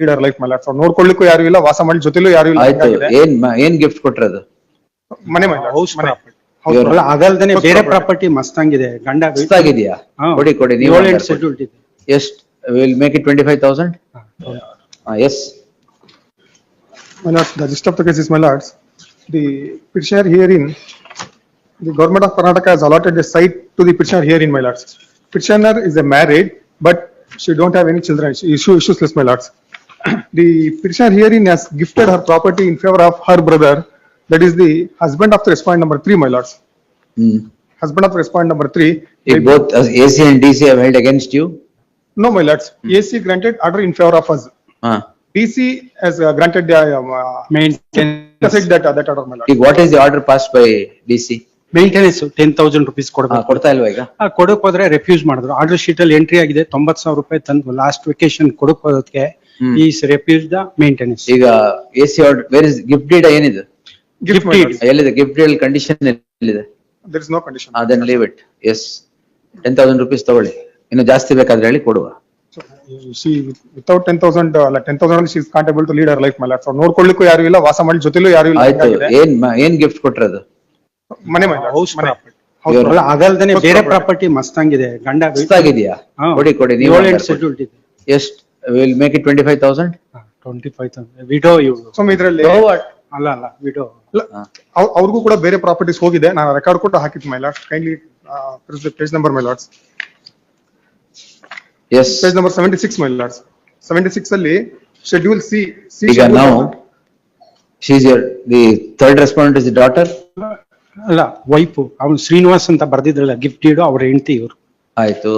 Leader life my lords ನೋಡ್ಕೊಳ್ಳಿಕ್ಕೂ ಯಾರು ಇಲ್ಲ ವಾಸ ಮಾಡಿ ಜೊತೆಲೂ ಯಾರು ಇಲ್ಲ ಆಯ್ತು ಹಂಗಾಗಿದೆ. ಏನ್ ಮ- ಏನ್ ಗಿಫ್ಟ್ ಕೊಟ್ರದು ಮನೆ ಮೈ ಲಾರ್ಡ್ಸ್, ಹೌಸ್ ಮನೆ. ಪ್ರಾಪರ್ಟಿ House ಇವ್ರು- property. ಆಗಲ್ದೇನೆ House ಬೇರೆ property. ಪ್ರಾಪರ್ಟಿ ಮಸ್ತಂಗಿದೆ ಗಂಡ ಆಗಿದ್ಯಾ ಹಾ. ಕೊಡಿ ಕೊಡಿ ನೀವು ಏಳು ಎಂಟು ಸೆಟ್ಲ್ಡ್ ಇದೆ ಎಷ್ಟ್ will make it twenty five thousand yes My lords, the gist of the case is, my lords, the petitioner herein, the government of Karnataka has allotted a site to the petitioner herein, my lords. Petitioner is a married, but she don't have any children, she issue issueless, my lords. The petitioner herein has gifted her property in favor of her brother, that is the husband of the respondent number three, my lords. Hmm Husband of the respondent number three. ಈಗ both A C and D C have held against you No, my lords, AC granted order in favor of us. ಹಾ DC has uh, granted the, um, uh, maintenance said that, uh, that order, my lords. ಈಗ what is the order pass by D C maintenance ten thousand rupees ಕೊಡ್ಬೇಕು ಕೊಡ್ತಾ ಇಲ್ವಾ ಈಗ ಆ, ಕೊಡಕ್ ಹೋದ್ರೆ refuse ಮಾಡಿದ್ರು ಆರ್ಡರ್ ಶೀಟ್ ಅಲ್ಲಿ ಎಂಟ್ರಿ ಆಗಿದೆ ತೊಂಬತ್ ಸಾವಿರ ರೂಪಾಯಿ ತಂದು ಲಾಸ್ಟ್ ವೆಕೇಶನ್ ಕೊಡಕ್ ಹೋದಕ್ಕೆ ಹ್ಮ್. ಈ ರೆಫ್ಯೂಸ್ ದ ಮೇಂಟೆನೆನ್ಸ್ ಈಗ A C order where is gift deed ಏನಿದೆ? Gift, deed. ಎಲ್ಲಿದೆ? ಗಿಫ್ಟ್ ಡೀಡ್ ಕಂಡೀಷನ್ ಎಲ್ಲಿದೆ? There is no condition. ಅದನ್ನ leave it as ten thousand rupees ತಗೊಳ್ಳಿ. ಇನ್ನು ಜಾಸ್ತಿ ಬೇಕಾದ್ರೆ ಹೇಳಿ ಕೊಡುವ. So, She, without ten thousand she is can't able to lead her life, my lord. So ನೋಡ್ಕೊಳ್ಳಿಕ್ಕೂ ಯಾರು ಇಲ್ಲ, ವಾಸ ಮಾಡಿ ಜೊತೆಲೂ ಯಾರು ಇಲ್ಲ. ಆಯ್ತು. ಹಂಗಾಗಿದೆ. ಏನ್ ಮ- ಏನ್ ಗಿಫ್ಟ್ ಕೊಟ್ರದು ಮನೆ my ಹೌಸ್ ಮನೆ. ಇವ್ರು- ಆಗಲ್ದೇನೆ ಬೇರೆ ಪ್ರಾಪರ್ಟಿ ಪ್ರಾಪರ್ಟಿ ಮಸ್ತಂಗಿದೆ ಗಂಡ ಆಗಿದ್ಯಾ? ಹಾ. ಕೊಡಿ ಕೊಡಿ ನೀವು ಏಳು ಎಂಟು ಇದೆ ಎಷ್ಟ್ will make it twenty five thousand twenty five thousand widow ಇವ್ರು ಇದ್ರಲ್ಲಿ ಅಲ್ಲ ಅಲ್ಲ ವಿಡೋ ಅವ್- ಅವ್ರಿಗೂ ಕೂಡ ಬೇರೆ ಪ್ರಾಪರ್ಟೀಸ್ ಹೋಗಿದೆ. ನಾನು ರೆಕಾರ್ಡ್ ಕೊಟ್ಟು ಹಾಕಿದ್ my last kindly page number my lords yes page number seventy six my lords seventy six ಅಲ್ಲಿ ಶೆಡ್ಯೂಲ್ ಸಿ ಸಿ ಈಗ ನಾವು she's here the third respondent is daughter ಅಲ್ಲ ವೈಫ್ ಅವ್ನು ಶ್ರೀನಿವಾಸ್ ಅಂತ ಬರ್ದಿದ್ರಲ್ಲ ಗಿಫ್ಟ್ ಇಡೋ ಅವ್ರ ಹೆಂಡತಿ ಇವ್ರು. ಆಯ್ತು.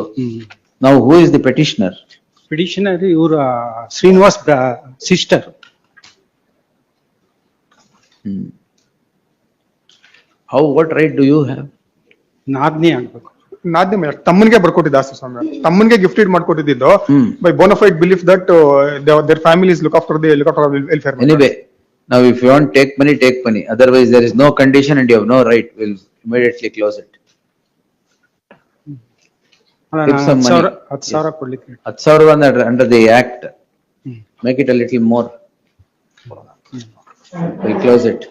ನಾವು who is the petitioner ಪಿಡಿಷನರ್ ಇವ್ರ Srinivas sister how what right do you have ನಾದ್ನಿ ಆಗ್ಬೇಕು ನಾದ್ನಿ ಮೈ ತಮ್ಮನಿಗೆ ಬರ್ಕೊಟ್ಟಿದ್ದ ಆಸ್ತಿ ಸ್ವಾಮಿ ತಮ್ಮನಿಗೆ gifted ಮಾಡ್ಕೊಟ್ಟಿದ್ದು hmm. By bona fide belief that their families look after the look after welfare anyway ನಾವು if you want take money take money otherwise there is no condition and you have no right will immediately close it Give some money. ಹತ್ತು ಸಾವಿರ ಕೊಡ್ಲಿಕ್ಕೆ ಹತ್ತು under the act make it a little more will close it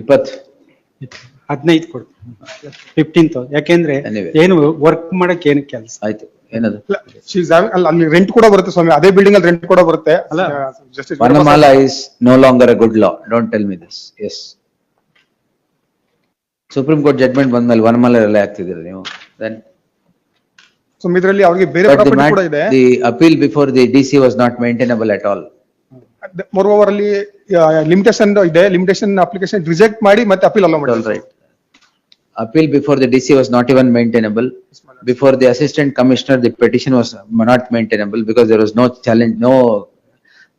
ಇಪ್ಪತ್ತು. ಹದಿನೈದು ಕೊಡು fifteen thousand ಯಾಕೆಂದ್ರೆ Anyway. ಏನು work ಮಾಡಕ್ ಏನು ಕೆಲಸ? ಆಯ್ತು. ಏನದು? ಅಲ್ಲ ಅಲ್ಲಿ ರೆಂಟ್ ಕೂಡ ಬರುತ್ತೆ ಸ್ವಾಮಿ. ಅದೇ ಬಿಲ್ಡಿಂಗ್ ಅಲ್ಲಿ ರೆಂಟ್ ಕೂಡ ಬರುತ್ತೆ. ಅಲ್ಲ. Justice Vanamala is no longer a good law don't tell me this. Yes. Supreme court judgment ಬಂದ್ಮೇಲೆ ವನಮಾಲ ಎಲ್ಲ ಆಗ್ತಿದ್ದೀರಾ ನೀವು ದೆನ್ ಸೊ ಇದರಲ್ಲಿ ಅವರಿಗೆ ಬೇರೆ but the ಪ್ರಾಪರ್ಟಿ mat- ಕೂಡ ಇದೆ the appeal before the DC was not maintainable at all. Moreover ಅಲ್ಲಿ limitation ಇದೆ ಲಿಮಿಟೇಷನ್ ಅಪ್ಲಿಕೇಶನ್ ರಿಜೆಕ್ಟ್ ಮಾಡಿ ಮತ್ತೆ ಅಪೀಲ್ ಅಲ್ಲ All right. Appeal before the DC was not even maintainable. Before the assistant commissioner, the petition was not maintainable because there was no challenge, no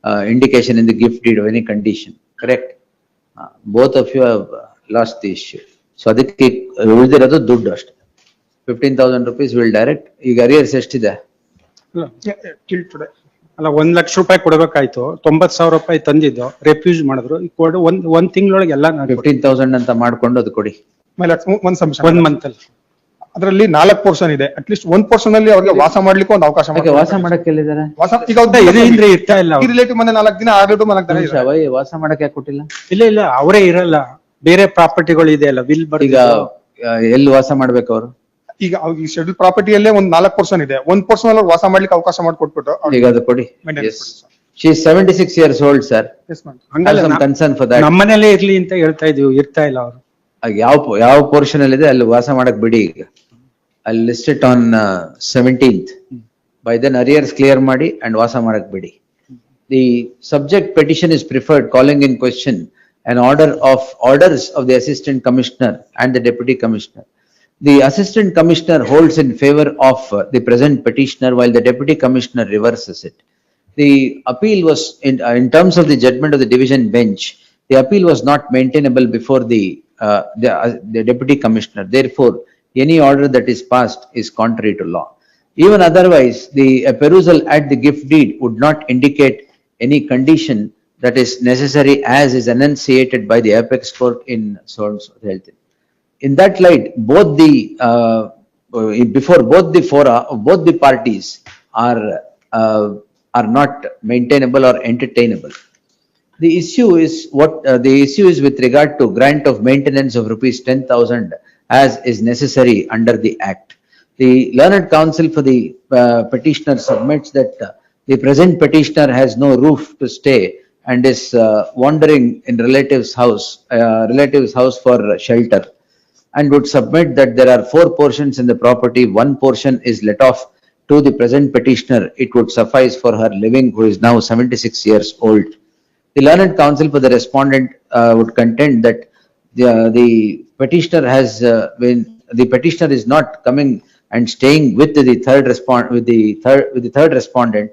uh, indication in the gift deed of any condition, correct? Uh, Both of you have uh, lost the issue. So ಅದಕ್ಕೆ ಉಳಿದಿರೋದು ದುಡ್ಡು ಅಷ್ಟೇ. Fifteen thousand rupees will direct, ಈಗ arrears ಎಷ್ಟಿದೆ? ಅಲ್ಲ ಒಂದ್ ಲಕ್ಷ ರೂಪಾಯಿ ಕೊಡ್ಬೇಕಾಯ್ತು ತೊಂಬತ್ ಸಾವಿರ ರೂಪಾಯಿ ತಂದಿದ್ದು ರೆಫ್ಯೂಸ್ ಮಾಡಿದ್ರು ಈಗ ಕೊಡು ಒಂದ್ ಒಂದ್ ತಿಂಗಳೊಳಗೆ ಎಲ್ಲ ನಾನು ಕೊಡ್ತೀನಿ. ಫಿಫ್ಟೀನ್ ತೌಸಂಡ್ ಅಂತ ಮಾಡ್ಕೊಂಡು ಅದು ಕೊಡಿ. ಒಂದ್ ಒಂದ್ ಸಬ್ಮಿಷನ್ ಮಂತ್ ಅಲ್ಲಿ ಅದರಲ್ಲಿ ನಾಲ್ಕು ಪೋರ್ಷನ್ ಇದೆ ಅಟ್ಲೀಸ್ಟ್ ಒಂದ್ ಪೋರ್ಷನ್ ಅಲ್ಲಿ ಅವ್ರಿಗೆ ವಾಸ ಮಾಡ್ಲಿಕ್ಕೆ ಒಂದು ಅವಕಾಶ ವಾಸ ಮಾಡಕ್ಕೆ ಎಲ್ಲಿದ್ದಾರೆ? ವಾಸ ಈಗ ಇದೆ ಇರ್ತಾ ಇಲ್ಲ ಅವ್ರು. ರಿಲೇಟಿವ್ ಮೊನ್ನೆ ನಾಲ್ಕು ದಿನ ಆ ರಿಲೇಟಿವ್ ನಾಲ್ಕು ದಿನ. ವೈ ವಾಸ ಮಾಡಕ್ಕೆ ಯಾಕೆ ಕೊಟ್ಟಿಲ್ಲ? ಇಲ್ಲ ಇಲ್ಲ ಅವರೇ ಇರಲ್ಲ ಬೇರೆ ಪ್ರಾಪರ್ಟಿಗಳು ಇದೆ ಅಲ್ಲ ವಿಲ್ ಈಗ ಆ, ಎಲ್ಲಿ ವಾಸ ಮಾಡ್ಬೇಕು ಅವರು? ಈಗ ಅವ್ರಿಗೆ ಶೆಡ್ಯೂಲ್ ಪ್ರಾಪರ್ಟಿಯಲ್ಲೇ ಒಂದ್ ನಾಲ್ಕು ಪರ್ಸನ್ ಇದೆ ಒಂದ್ ಪರ್ಸನ್ ಅಲ್ಲಿ ವಾಸ ಮಾಡ್ಲಿಕ್ಕೆ ಅವಕಾಶ ಮಾಡಿಕೊಟ್ಬಿಟ್ಟು ಈಗ ಅದು ಕೊಡಿ. Maintenance seventy six years old sir years old, sir. ಹಂಗಲ್ಲ Have some ನಾ- concern for ನಮ್ಮನೇಲೇ ಇರ್ಲಿ ಅಂತ ಹೇಳ್ತಾ ಇದೀವಿ ಇರ್ತಾ ಇಲ್ಲ ಅವರು ಯಾವ po- ಯಾವ ಪೋರ್ಷನ್ ಅಲ್ಲಿ ಇದೆ ಅಲ್ಲಿ ವಾಸ ಮಾಡಕ್ ಬಿಡಿ ಈಗ. ಅಲ್ಲಿ list it on seventeenth. By then arrears clear ಮಾಡಿ ಅಂಡ್ ವಾಸ ಮಾಡಕ್ ಬಿಡಿ. The subject petition is preferred calling in question an order of orders of the assistant commissioner and the deputy commissioner. The assistant commissioner holds in favor of uh, the present petitioner while the deputy commissioner reverses it. The appeal was, in, uh, in terms of the judgment of the division bench, the appeal was not maintainable before the, uh, the, uh, the deputy commissioner. Therefore, any order that is passed is contrary to law. Even otherwise, the uh, perusal at the gift deed would not indicate any condition that is necessary as is enunciated by the apex court in so and so health. In that light, both the, uh, uh, before both the fora, both the parties are uh, are not maintainable or entertainable. The issue is what, uh, the issue is with regard to grant of maintenance of rupees ten thousand as is necessary under the act. The learned counsel for the uh, petitioner submits that uh, the present petitioner has no roof to stay and is uh, wandering in relative's house, uh, relative's house for shelter. And would submit that there are four portions in the property, one portion is let off to the present petitioner, it would suffice for her living, who is now seventy-six years old. The learned counsel for the respondent uh, would contend that the the petitioner has uh, been, the petitioner is not coming and staying with the third respond, with the third, with the third respondent.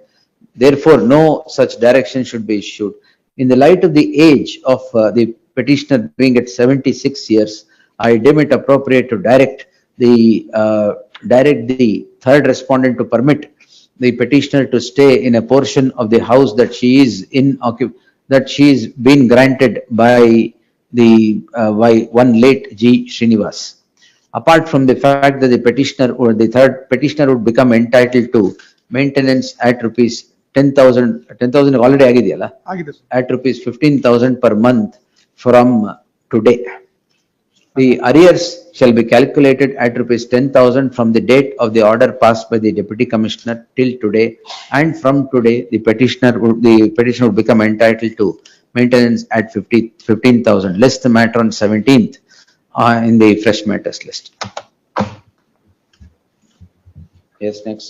Therefore, no such direction should be issued. In the light of the age of uh, the petitioner being at seventy-six years, I deem it appropriate to direct the, uh, direct the third respondent to permit the petitioner to stay in a portion of the house that she is in that she is been granted by the, uh, by one late G. Srinivas. Apart from the fact that the petitioner or the third petitioner would become entitled to maintenance at rupees ten thousand, ten thousand already ಆಗಿದೆಯಲ್ಲ? ಆಗಿದೆ sir at rupees fifteen thousand per month from today. The arrears shall be calculated at rupees ten thousand from the date of the order passed by the deputy commissioner till today. And from today, the petitioner, would- the petitioner would become entitled to maintenance at fifty, fifteen thousand, list the matter on seventeenth uh, in the fresh matters list. Yes, next.